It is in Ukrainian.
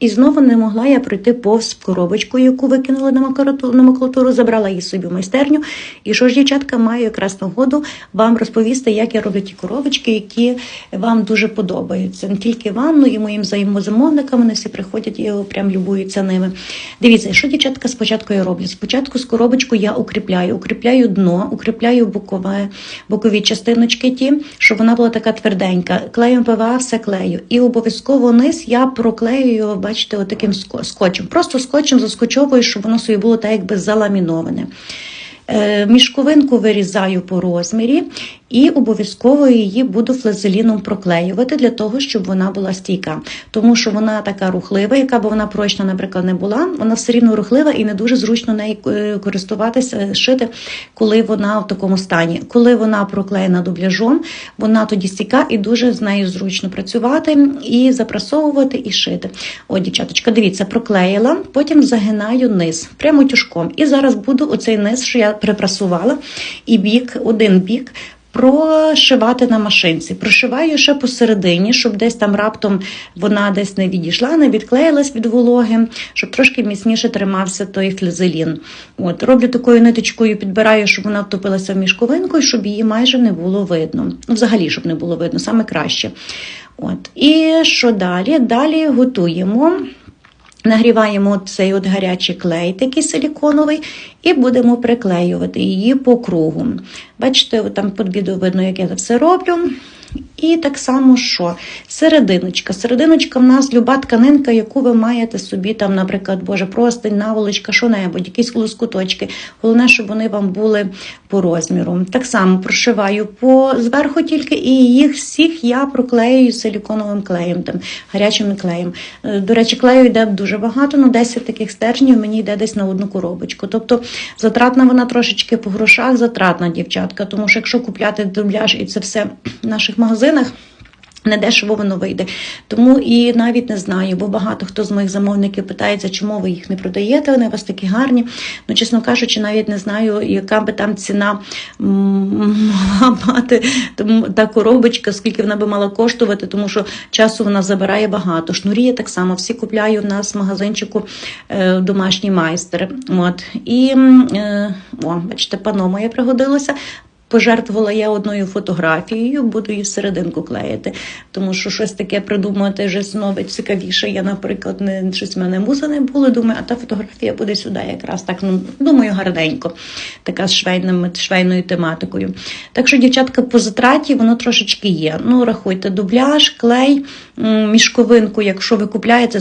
І знову не могла я пройти повз коробочку, яку викинула на макулатуру, забрала її собі в майстерню. І що ж, дівчатка, маю якраз нагоду вам розповісти, як я роблю ті коробочки, які вам дуже подобаються. Не тільки вам, ну і моїм взаємозамовникам. Вони всі приходять і прям любуються ними. Дивіться, що дівчатка спочатку я роблю? Спочатку з коробочку я укріпляю, укріпляю дно, укріпляю бокове, бокові частиночки ті, щоб вона була така тверденька. Клеєм ПВА все клею. І обов'язково низ я проклею бачите, отаким ско- скотчем. Просто скотчем заскочовую, щоб воно собі було так якби заламіноване. Е, Мішковинку вирізаю по розмірі і обов'язково її буду флазеліном проклеювати для того, щоб вона була стійка. Тому що вона така рухлива, яка б вона прочна, наприклад, не була, вона все рівно рухлива і не дуже зручно нею е, користуватися, шити, коли вона в такому стані. Коли вона проклеєна дубляжом, вона тоді стійка і дуже з нею зручно працювати і запрасовувати, і шити. О, дівчаточка, дивіться, проклеїла, потім загинаю низ, прямо тюшком. І зараз буду оцей низ, що я припрасувала, і бік, один бік. Прошивати на машинці. Прошиваю ще посередині, щоб десь там раптом вона десь не відійшла, не відклеїлась від вологи, щоб трошки міцніше тримався той флізелін. От, роблю такою ниточкою, підбираю, щоб вона втопилася в мішковинку, і щоб її майже не було видно. Ну, взагалі, щоб не було видно, саме краще. От. І що далі? Далі готуємо. Нагріваємо цей от гарячий клей, такий силіконовий, і будемо приклеювати її по кругу. Бачите, там під відео видно, як я це все роблю. І так само що? Серединочка. Серединочка в нас люба тканинка, яку ви маєте собі, там, наприклад, Боже, простень, наволочка, що-небудь, якісь лоскуточки. Головне, щоб вони вам були по розміру. Так само прошиваю по зверху тільки, і їх всіх я проклеюю силіконовим клеєм, там, гарячим клеєм. Е, До речі, клею йде дуже багато, ну 10 таких стержнів мені йде десь на одну коробочку. Тобто затратна вона трошечки по грошах, затратна дівчатка, тому що якщо купляти дубляж і це все в наших магазинах. Не дешево воно вийде. Тому і навіть не знаю, бо багато хто з моїх замовників питається, чому ви їх не продаєте, вони у вас такі гарні. Ну, чесно кажучи, навіть не знаю, яка би там ціна могла мати та коробочка, скільки вона би мала коштувати, тому що часу вона забирає багато. Шнурі я так само всі купляю в нас в магазинчику е, домашній майстер. От. І е, о, бачите, пано моє пригодилося. Пожертвувала я одною фотографією, буду її всерединку клеїти, тому що щось таке придумати вже нове цікавіше. Я, наприклад, не щось в мене муза не було. Думаю, а та фотографія буде сюди якраз так. Ну думаю, гарненько, така з швейним швейною тематикою. Так що, дівчатка, по затраті воно трошечки є. Ну, рахуйте, дубляж, клей, мішковинку, якщо ви купляєте.